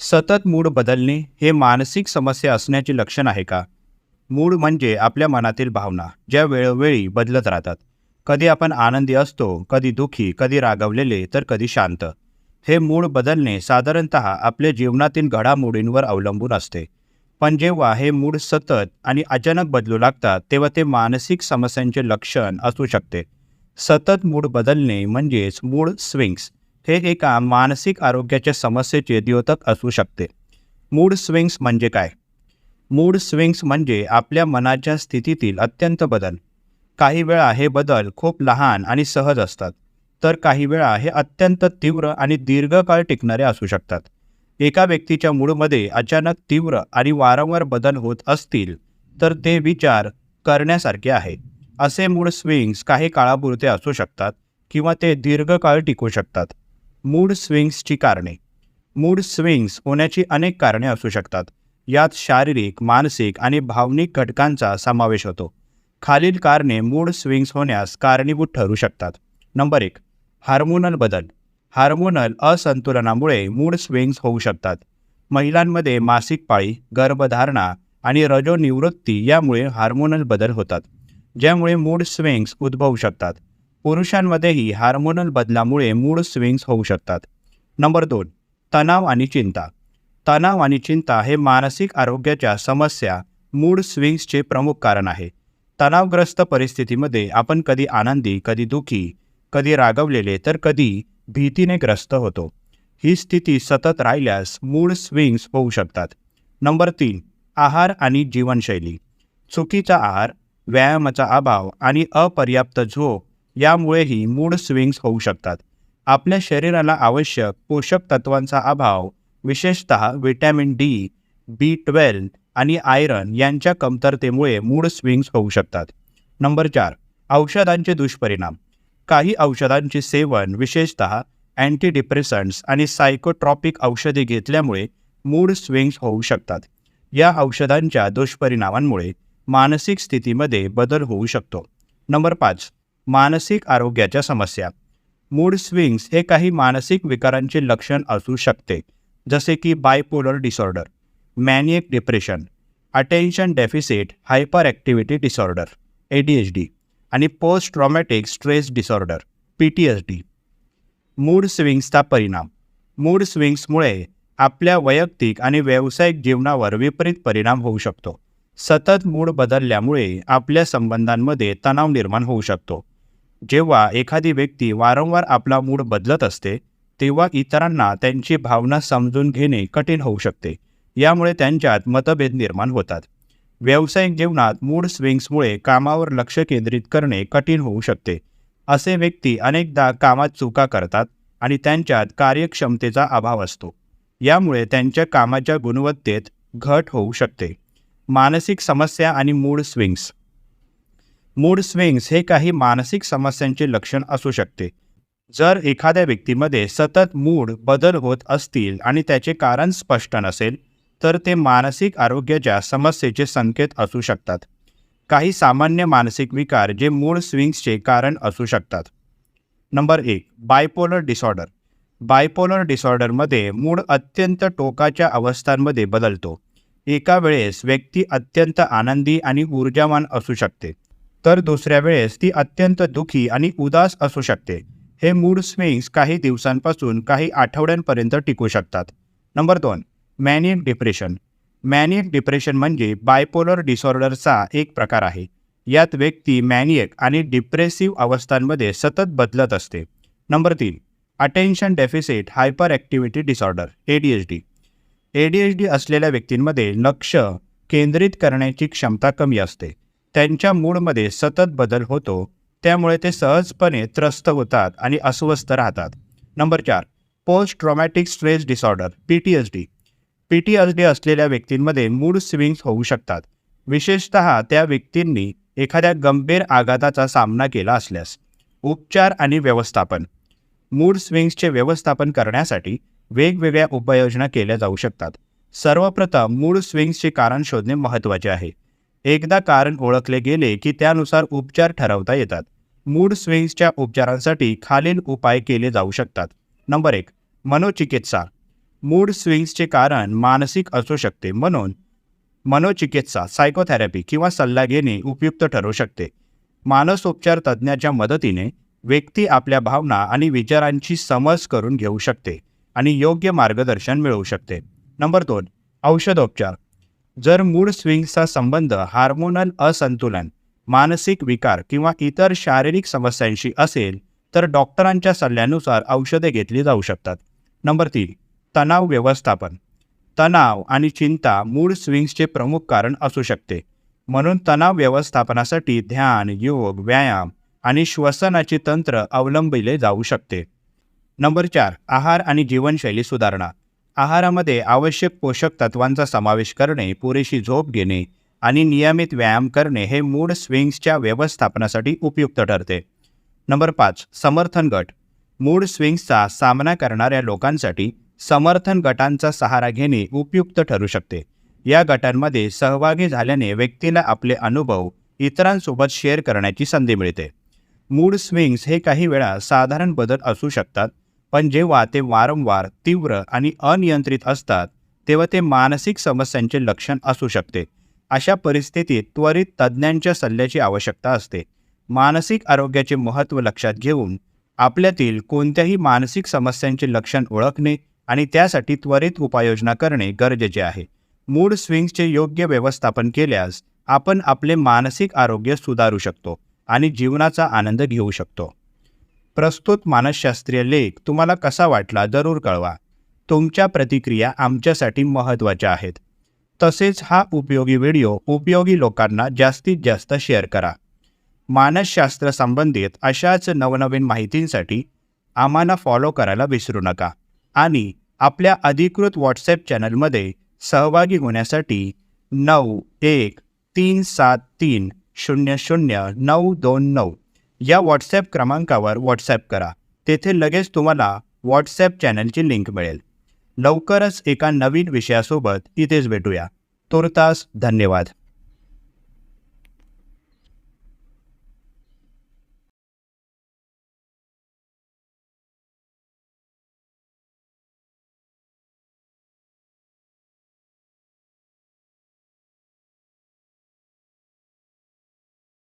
सतत मूड बदलणे हे मानसिक समस्या असण्याचे लक्षण आहे का? मूड म्हणजे आपल्या मनातील भावना ज्या वेळोवेळी बदलत राहतात. कधी आपण आनंदी असतो कधी दुःखी कधी रागवलेले तर कधी शांत. हे मूड बदलणे साधारणत आपल्या जीवनातील घडामोडींवर अवलंबून असते. पण जेव्हा हे मूड सतत आणि अचानक बदलू लागतात तेव्हा ते मानसिक समस्यांचे लक्षण असू शकते. सतत मूड बदलणे म्हणजेच मूड स्विंग्स. हे एका मानसिक आरोग्याच्या समस्येचे द्योतक असू शकते. मूड स्विंग्स म्हणजे काय? मूड स्विंग्स म्हणजे आपल्या मनाच्या स्थितीतील अत्यंत बदल. काही वेळा हे बदल खूप लहान आणि सहज असतात तर काही वेळा हे अत्यंत तीव्र आणि दीर्घकाळ टिकणारे असू शकतात. एका व्यक्तीच्या मूडमध्ये अचानक तीव्र आणि वारंवार बदल होत असतील तर ते विचार करण्यासारखे आहे. असे मूड स्विंग्स काही काळापुरते असू शकतात किंवा ते दीर्घकाळ टिकू शकतात. मूड स्विंग्सची कारणे. मूड स्विंग्स होण्याची अनेक कारणे असू शकतात. यात शारीरिक मानसिक आणि भावनिक घटकांचा समावेश होतो. खालील कारणे मूड स्विंग्स होण्यास कारणीभूत ठरू शकतात. नंबर एक हार्मोनल बदल. हार्मोनल असंतुलनामुळे मूड स्विंग्स होऊ शकतात. महिलांमध्ये मासिक पाळी गर्भधारणा आणि रजोनिवृत्ती यामुळे हार्मोनल बदल होतात ज्यामुळे मूड स्विंग्स उद्भवू शकतात. पुरुषांमध्येही हार्मोनल बदलामुळे मूड स्विंग्स होऊ शकतात. नंबर दोन तणाव आणि चिंता. तणाव आणि चिंता हे मानसिक आरोग्याच्या समस्या मूड स्विंग्सचे प्रमुख कारण आहे. तणावग्रस्त परिस्थितीमध्ये आपण कधी आनंदी कधी दुःखी कधी रागवलेले तर कधी भीतीने ग्रस्त होतो. ही स्थिती सतत राहिल्यास मूड स्विंग्स होऊ शकतात. नंबर तीन आहार आणि जीवनशैली. चुकीचा आहार व्यायामाचा अभाव आणि अपर्याप्त झोप यामुळेही मूड स्विंग्स होऊ शकतात. आपल्या शरीराला आवश्यक पोषक तत्वांचा अभाव विशेषत व्हिटॅमिन डी बी ट्वेल्व आणि आयरन यांच्या कमतरतेमुळे मूड स्विंग्स होऊ शकतात. नंबर चार औषधांचे दुष्परिणाम. काही औषधांचे सेवन विशेषत अँटी डिप्रेसंट्स आणि सायकोट्रॉपिक औषधे घेतल्यामुळे मूड स्विंग्स होऊ शकतात. या औषधांच्या दुष्परिणामांमुळे मानसिक स्थितीमध्ये बदल होऊ शकतो. नंबर पाच मानसिक आरोग्याच्या समस्या. मूड स्विंग्स हे काही मानसिक विकारांचे लक्षण असू शकते जसे की bipolar disorder maniac depression attention deficit hyper activity disorder A D H D आणि post traumatic stress disorder P T H D mood स्विंग्सचा परिणाम. मूड स्विंग्समुळे आपल्या वैयक्तिक आणि व्यावसायिक जीवनावर विपरीत परिणाम होऊ शकतो. सतत मूड बदलल्यामुळे आपल्या संबंधांमध्ये तणाव निर्माण होऊ शकतो. जेव्हा एखादी व्यक्ती वारंवार आपला मूड बदलत असते तेव्हा इतरांना त्यांची भावना समजून घेणे कठीण होऊ शकते. यामुळे त्यांच्यात मतभेद निर्माण होतात. व्यावसायिक जीवनात मूड स्विंग्समुळे कामावर लक्ष केंद्रित करणे कठीण होऊ शकते. असे व्यक्ती अनेकदा कामात चुका करतात आणि त्यांच्यात कार्यक्षमतेचा अभाव असतो. यामुळे त्यांच्या कामाच्या गुणवत्तेत घट होऊ शकते. मानसिक समस्या आणि मूड स्विंग्स मूड स्विंग्स हे काही मानसिक समस्यांचे लक्षण असू शकते. जर एखाद्या व्यक्तीमध्ये सतत मूड बदल होत असतील आणि त्याचे कारण स्पष्ट नसेल तर ते मानसिक आरोग्याच्या समस्येचे संकेत असू शकतात. काही सामान्य मानसिक विकार जे मूड स्विंग्सचे कारण असू शकतात. नंबर एक बायपोलर डिसऑर्डर बायपोलर डिसऑर्डरमध्ये मूड अत्यंत टोकाच्या अवस्थांमध्ये बदलतो. एका वेळेस व्यक्ती अत्यंत आनंदी आणि ऊर्जावान असू शकते. तर दुसऱ्या वेळेस ती अत्यंत दुखी आणि उदास असू शकते. हे मूड स्विंग्स काही दिवसांपासून काही आठवड्यांपर्यंत टिकू शकतात. नंबर दोन मॅनियक डिप्रेशन. मॅनियक डिप्रेशन म्हणजे बायपोलर डिसऑर्डरचा एक प्रकार आहे. यात व्यक्ती मॅनियक आणि डिप्रेसिव्ह अवस्थांमध्ये सतत बदलत असते. नंबर तीन attention deficit hyper activity disorder A D H D A D H D असलेल्या व्यक्तींमध्ये लक्ष केंद्रित करण्याची क्षमता कमी असते. त्यांच्या मूडमध्ये सतत बदल होतो त्यामुळे ते सहजपणे त्रस्त होतात आणि अस्वस्थ राहतात. नंबर चार post traumatic stress disorder P T H D. P T H D असलेल्या व्यक्तींमध्ये मूड स्विंग्स होऊ शकतात. विशेषतः त्या व्यक्तींनी एखाद्या गंभीर आघाताचा सामना केला असल्यास. उपचार आणि व्यवस्थापन. मूड स्विंग्सचे व्यवस्थापन करण्यासाठी वेगवेगळ्या उपाययोजना केल्या जाऊ शकतात. सर्वप्रथम मूड स्विंग्सचे कारण शोधणे महत्त्वाचे आहे. एकदा कारण ओळखले गेले की त्यानुसार उपचार ठरवता येतात. मूड स्विंग्सच्या उपचारांसाठी खालील उपाय केले जाऊ शकतात. नंबर एक मनोचिकित्सा. मूड स्विंग्सचे कारण मानसिक असू शकते म्हणून मनोचिकित्सा सायकोथेरपी किंवा सल्ला घेणे उपयुक्त ठरू शकते. मानसोपचार तज्ज्ञाच्या मदतीने व्यक्ती आपल्या भावना आणि विचारांची समज करून घेऊ शकते आणि योग्य मार्गदर्शन मिळवू शकते. नंबर दोन औषधोपचार. जर मूड स्विंग्सचा संबंध हार्मोनल असंतुलन मानसिक विकार किंवा इतर शारीरिक समस्यांशी असेल तर डॉक्टरांच्या सल्ल्यानुसार औषधे घेतली जाऊ शकतात. नंबर तीन तणाव व्यवस्थापन. तणाव आणि चिंता मूड स्विंग्सचे प्रमुख कारण असू शकते. म्हणून तणाव व्यवस्थापनासाठी ध्यान योग व्यायाम आणि श्वसनाचे तंत्र अवलंबिले जाऊ शकते. नंबर चार आहार आणि जीवनशैली सुधारणा. आहारामध्ये आवश्यक पोषक तत्वांचा समावेश करणे पुरेशी झोप घेणे आणि नियमित व्यायाम करणे हे मूड स्विंग्सच्या व्यवस्थापनासाठी उपयुक्त ठरते. नंबर पाच समर्थन गट. मूड स्विंग्सचा सामना करणाऱ्या लोकांसाठी समर्थन गटांचा सहारा घेणे उपयुक्त ठरू शकते. या गटांमध्ये सहभागी झाल्याने व्यक्तीला आपले अनुभव इतरांसोबत शेअर करण्याची संधी मिळते. मूड स्विंग्स हे काही वेळा साधारण बदल असू शकतात पण जेव्हा ते वारंवार तीव्र आणि अनियंत्रित असतात तेव्हा ते मानसिक समस्यांचे लक्षण असू शकते. अशा परिस्थितीत त्वरित तज्ज्ञांच्या सल्ल्याची आवश्यकता असते. मानसिक आरोग्याचे महत्त्व लक्षात घेऊन आपल्यातील कोणत्याही मानसिक समस्यांचे लक्षण ओळखणे आणि त्यासाठी त्वरित उपाययोजना करणे गरजेचे आहे. मूड स्विंग्सचे योग्य व्यवस्थापन केल्यास आपण आपले मानसिक आरोग्य सुधारू शकतो आणि जीवनाचा आनंद घेऊ शकतो. प्रस्तुत मानसशास्त्रीय लेख तुम्हाला कसा वाटला जरूर कळवा. तुमच्या प्रतिक्रिया आमच्यासाठी महत्त्वाच्या आहेत. तसेच हा उपयोगी व्हिडिओ उपयोगी लोकांना जास्तीत जास्त शेअर करा. मानसशास्त्र संबंधित अशाच नवनवीन माहितींसाठी आम्हाला फॉलो करायला विसरू नका. आणि आपल्या अधिकृत व्हॉट्सॲप चॅनलमध्ये सहभागी होण्यासाठी नऊ एक तीन सात तीन शून्य शून्य नऊ दोन नऊ या व्हॉट्सॲप क्रमांकावर व्हॉट्सॲप करा. तेथे लगेच तुम्हाला व्हॉट्सॲप चॅनलची लिंक मिळेल. लवकरच एका नवीन विषयासोबत इथेच भेटूया. तुर्तास धन्यवाद.